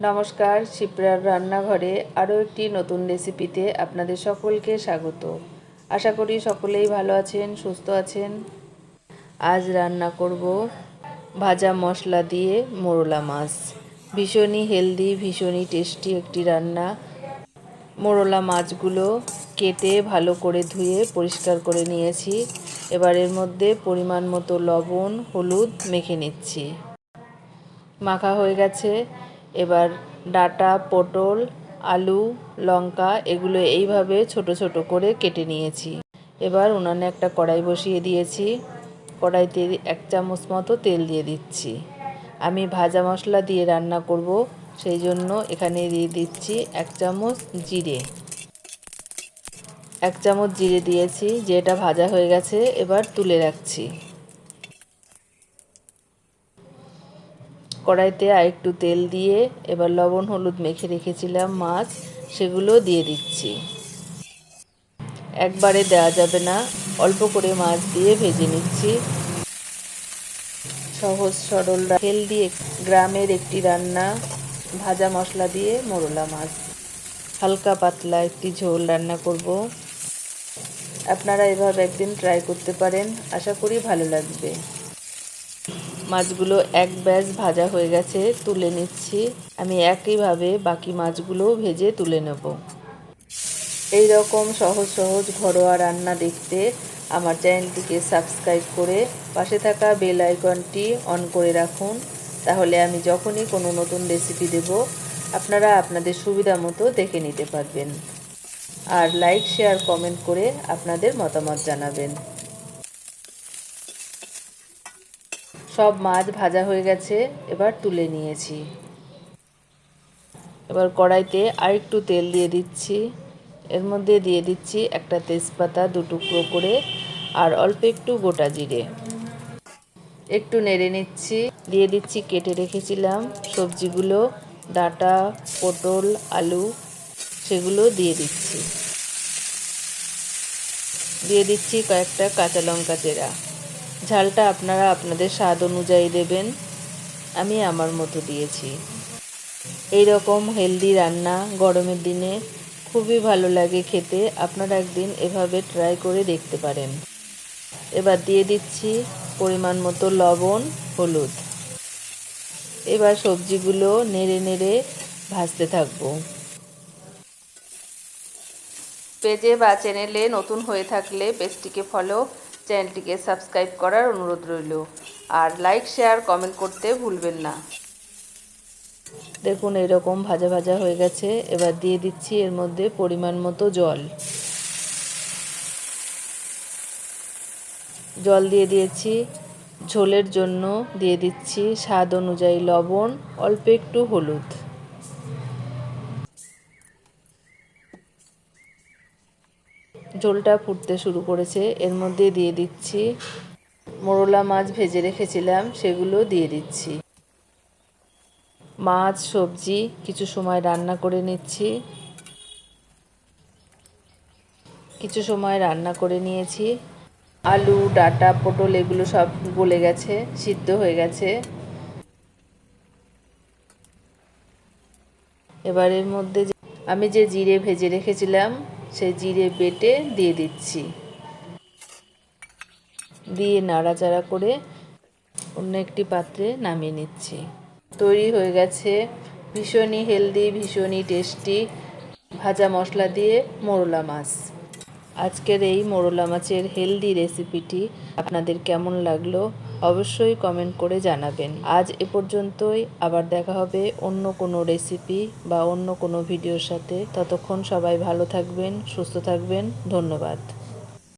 নমস্কার, শিপ্রার রান্নাঘরে আরও একটি নতুন রেসিপিতে আপনাদের সকলকে স্বাগত। আশা করি সকলেই ভালো আছেন, সুস্থ আছেন। আজ রান্না করব ভাজা মশলা দিয়ে মোরলা মাছ। ভীষণই হেলদি, ভীষণই টেস্টি একটি রান্না। মোরলা মাছগুলো কেটে ভালো করে ধুয়ে পরিষ্কার করে নিয়েছি। এবার এর মধ্যে পরিমাণ মতো লবণ, হলুদ মেখে নিচ্ছি। মাখা হয়ে গেছে। এবার ডাটা, পটল, আলু, লঙ্কা এগুলো এইভাবে ছোট ছোট করে কেটে নিয়েছি। এবার উনানে একটা কড়াই বসিয়ে দিয়েছি। কড়াইতে এক চামচ মতো তেল দিয়ে দিচ্ছি। আমি ভাজা মশলা দিয়ে রান্না করব, সেই জন্য এখানে দিয়ে দিচ্ছি এক চামচ জিরে। এক চামচ জিরে দিয়েছি যেটা ভাজা হয়ে গেছে, এবার তুলে রাখছি। কড়াইতে আর একটু তেল দিয়ে এবার লবণ, হলুদ মেখে রেখেছিলাম মাছ সেগুলো দিয়ে দিচ্ছি। একবারে দেওয়া যাবে না, অল্প করে মাছ দিয়ে ভেজে নিচ্ছি। সহজ সরল তেল দিয়ে গ্রামের একটি রান্না, ভাজা মশলা দিয়ে মোরলা মাছ। হালকা পাতলা একটি ঝোল রান্না করব। আপনারা এভাবে একদিন ট্রাই করতে পারেন, আশা করি ভালো লাগবে। মাছগুলো এক ব্যাচ ভাজা হয়ে গেছে, তুলে নিচ্ছি। আমি একইভাবে বাকি মাছগুলোও ভেজে তুলে নেব। এই রকম সহজ সহজ ঘরোয়া রান্না দেখতে আমার চ্যানেলটিকে সাবস্ক্রাইব করে পাশে থাকা বেল আইকনটি অন করে রাখুন। তাহলে আমি যখনই কোনো নতুন রেসিপি দেব, আপনারা আপনাদের সুবিধা মতো দেখে নিতে পারবেন। আর লাইক, শেয়ার, কমেন্ট করে আপনাদের মতামত জানাবেন। সব মাছ ভাজা হয়ে গেছে, এবার তুলে নিয়েছি। এবার কড়াইতে আরেকটু তেল দিয়ে দিচ্ছি। এর মধ্যে দিয়ে দিচ্ছি একটা তেজপাতা দু টুকরো করে, আর অল্প একটু গোটা জিরে। একটু নেড়ে নিচ্ছি। দিয়ে দিচ্ছি কেটে রেখেছিলাম সবজিগুলো, ডাটা, পটল, আলু, সেগুলো দিয়ে দিচ্ছি। দিয়ে দিচ্ছি কয়েকটা কাঁচা লঙ্কা চেরা। ঝালটা আপনারা আপনাদের স্বাদ অনুযায়ী দেবেন। আমি আমার মতো দিয়েছি। এই রকম হেলদি রান্না গরমের দিনে খুবই ভালো লাগে খেতে। আপনারা একদিন এভাবে ট্রাই করে দেখতে পারেন। এবার দিয়ে দিচ্ছি পরিমাণ মতো লবণ, হলুদ। এবার সবজিগুলো নেড়ে নেড়ে ভাজতে থাকব। পেজে বা চ্যানেলে নতুন হয়ে থাকলে পেজটিকে ফলো চ্যানেলটিকে সাবস্ক্রাইব করার অনুরোধ রইল। আর লাইক শেয়ার কমেন্ট করতে ভুলবেন না। দেখুন, এরকম ভাজা ভাজা হয়ে গেছে। এবার দিয়ে দিচ্ছি এর মধ্যে পরিমাণ মতো জল। জল দিয়ে দিয়েছি। ঝোলের জন্য দিয়ে দিচ্ছি স্বাদ অনুযায়ী লবণ, অল্প একটু হলুদ। ঝোলটা ফুটতে শুরু করেছে, এর মধ্যে দিয়ে দিচ্ছি। মোরলা মাছ ভেজে রেখেছিলাম, সেগুলো দিয়ে দিচ্ছি। মাছ, সবজি, কিছু সময় রান্না করে নিচ্ছি। কিছু সময় রান্না করে নিয়েছি। আলু, ডাটা, পটল, এগুলো সব গলে গেছে, সিদ্ধ হয়ে গেছে। এবার এর মধ্যে আমি যে জিরে ভেজে রেখেছিলাম সেই জিরে বেটে দিয়ে দিচ্ছি। দিয়ে নাড়াচাড়া করে অন্য একটি পাত্রে নামিয়ে নিচ্ছি। তৈরি হয়ে গেছে ভীষণই হেলদি, ভীষণই টেস্টি ভাজা মশলা দিয়ে মোরলা মাছ। আজকের এই মোরলা মাছের হেলদি রেসিপিটি আপনাদের কেমন লাগল অবশ্যই কমেন্ট করে জানাবেন। আজ এ পর্যন্তই, আবার দেখা হবে অন্য কোনো রেসিপি বা অন্য কোনো ভিডিওর সাথে। ততক্ষণ সবাই ভালো থাকবেন, সুস্থ থাকবেন, ধন্যবাদ।